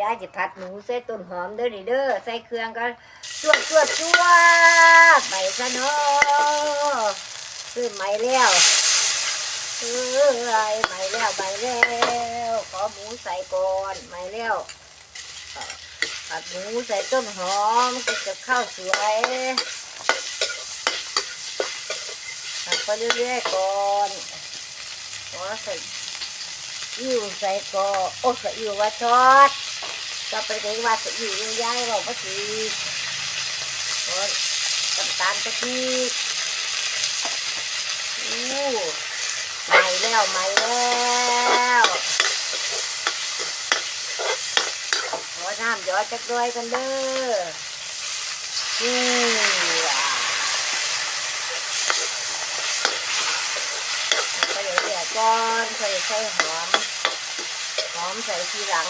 ยายจะผัดหมูใส่ต้นหอมเด้อเด้อใส่เครื่องก็จวดจวดจวดไปซะเนาะซื้อไหมแล้วเอ้ยไหมแล้วไหมแล้วขอหมูใส่ก่อนไหมแล้วผัดหมูใส่ต้นหอมกินกับข้าวสวยผัดไปเรื่อยๆก่อนขอใส่อิ่วใส่ก็โอ้ใส่อิ่วว่าทอด ก็ไปถึงว่าใส่อิ่ยังย้ายบอกว่าสีโอ้ยน้ำตาลกะทิอู้ใหม่แล้วใหม่แล้วขอน้ำย้อยจักด้วยกันเด้อนี่ว่ะก็เดี๋ยวเดี๋ยวก่อนใส่ใส่หอม หอมใส่ทีหลัง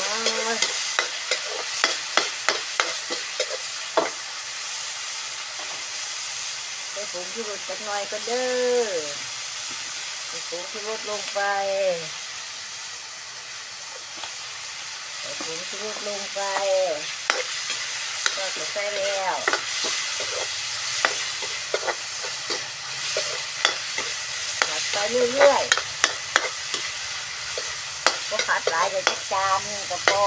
ใส่ผ งชูรสจักหน่อยก็เด้อใส่ผงชูรสลงไปใส่ผงชูรสลงไปก็จะใส่แล้วผัดไปเรื่อยๆก็ผัดหลายเลยจักจานก็พอ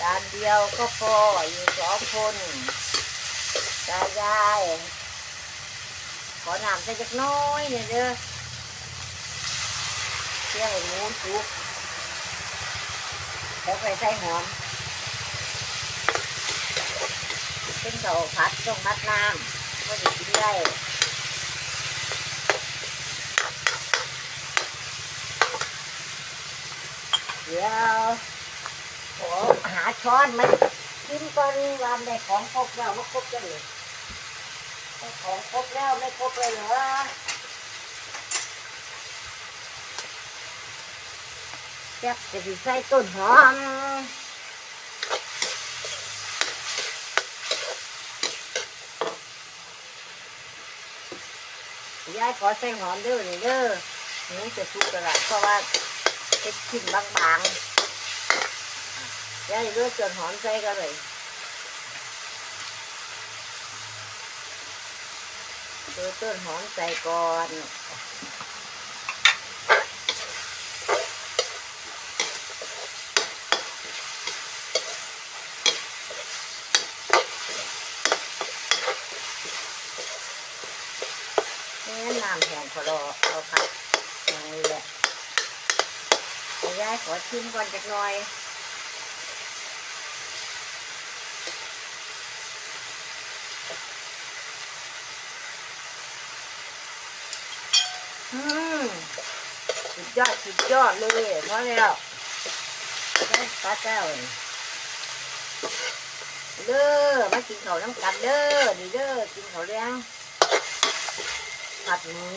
จานเดียวก็พออยู่สองคนตายาย ขอน้ำใส่จักน้อยเนี่ยเด้อเพื่อให้หมูสุกแล้วไปใส่หอมเป็นเสาผัดต้องมัดน้ำก็จะกินได้เดี๋ยวขอหาช้อนมากินก่อนวันได้ของครบแล้วว่าครบจะเหลยได้ ของครบแล้วไม่ครบเลยเหรอแจ๊กจะสิใส่ต้นหอมยายขอใส่หอมเด้อนี่เด้อหนูจะสุกแล้วล่ะเพราะว่าเป็นชิ้นบางๆยายเลือกจนหอมใจกันเลย เจอต้นหอมใส่ก่อนนี่น้ำแห้งพอรอเราผัดอย่างนี้แหละยวยายขอชิมก่อนจักหน่อย อืมสุดยอดสุดยอดเลยพอแล้วปลาแก้วเด้อมากินข้าวน้ำกันเด้อนี่เด้อกินข้าวแรงผัดหมู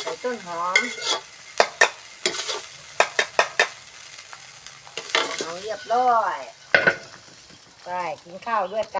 ใส่ต้นหอมเอาเรียบร้อยไปกินข้าวด้วยกัน